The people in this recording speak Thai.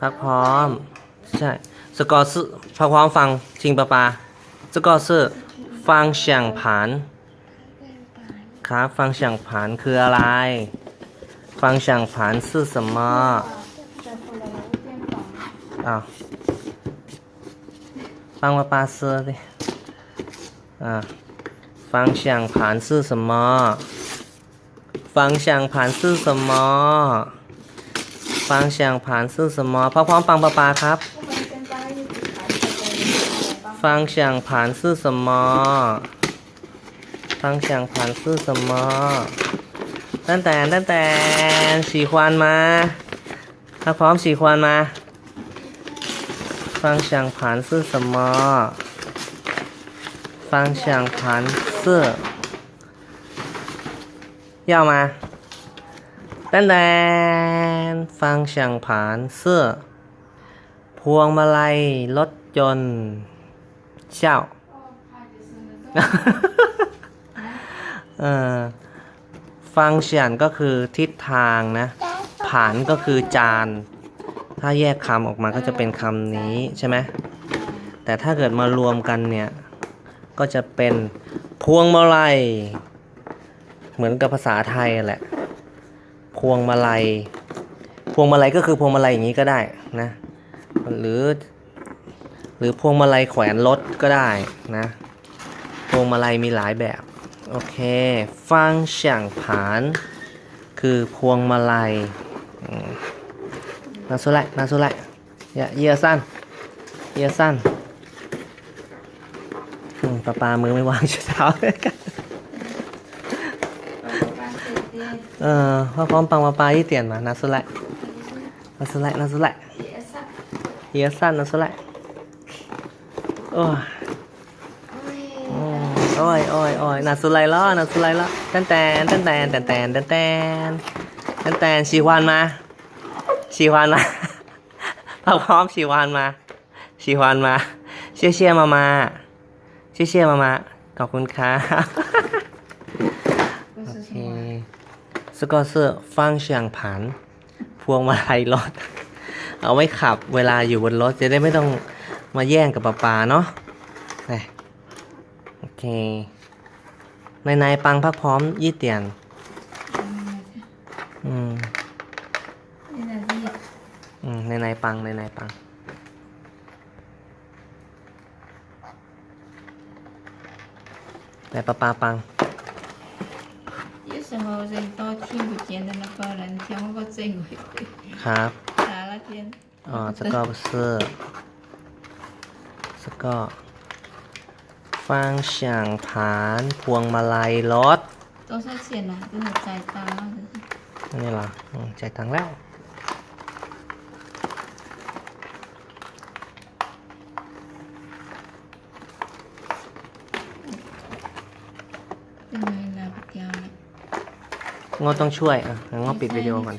พักพร้อม ใช่สกอสพักพร้อมฟังทิงปะปาสกอสฟังเสียงผานครับฟังเสียงผานคืออะไร ฟังเสียงผานคือ什么อ้าฟังปะปาเสือดิอ่าฟังเสียงผานคือ什么ฟังเสียงผานคือ什么 ฟังเสียงผ่านซื่อสมอพร้อมๆฟังปะปาครับ ฟังเสียงผ่านซื่อสมอ ฟังเสียงผ่านซื่อสมอตั้งแต่ตั้งแต่สีควันมาถ้าพร้อมสีควันมา ฟังเสียงผ่านซื่อสมอ ฟังเสียงผ่านซื่อย่อมาตั้งแต่ ฟังช่างผานเสื้อ พวงมาลัยรถยนต์เช่าเออฟังเฉียนก็คือทิศทางนะ ผานก็คือจาน ถ้าแยกคำออกมาก็จะเป็นคำนี้ใช่ไหมแต่ถ้าเกิดมารวมกันเนี่ย ก็จะเป็นพวงมาลัย เหมือนกับภาษาไทยแหละ พวงมาลัย พวงมาลัยก็คือพวงมาลัยอย่างนี้ก็ได้นะ หรือ หรือพวงมาลัยแขวนรถก็ได้นะ พวงมาลัยมีหลายแบบ โอเค ฟังเฉียงผาน คือพวงมาลัยนาสุไลนาสุไลย่าเยียสั้นเยียสั้นปลาปลามือไม่วางเท้าเลยกัน เออพ่อพร้อมปังปลาปลาที่เตียนมานาสุไลนาสุไลนาสุไลเยียสั้นนาสุไลโอ้ยโอ้ยโอ้ยโอ้ยนาสุไลล้อนาสุไลล้อแตนแตนแตนแตนแตนแตนแตนแตนแตนแตนชีวานมาชีวานมาพร้อพร้อมชีวานมาชีวานมา เชี่ยเชี่ยมามาเชี่ยเชี่ยมามาขอบคุณครับโอเค สกอเซอร์ฟังเฉียงผัน พวงมาลัยรถ เอาไว้ขับเวลาอยู่บนรถจะได้ไม่ต้องมาแย่งกับปลาปาเนาะไปโอเค ในในปังพักพร้อมยี่เตียน อืมอืมในในปังในในปังแต่ปลาปาปัง 时候人都听不见的那个人听我整回去， ครับ 打了天。 อ๋อสกอร์เซอร์สกอร์ฟังเฉียงผานพวงมาลัยรถ 多少钱呢？这是再打了。 อันนี้เหรออืมจ่ายตังค์แล้ว เป็นไงล่ งอต้องช่วยอะงั้นงอปิดวิดีโอก่อน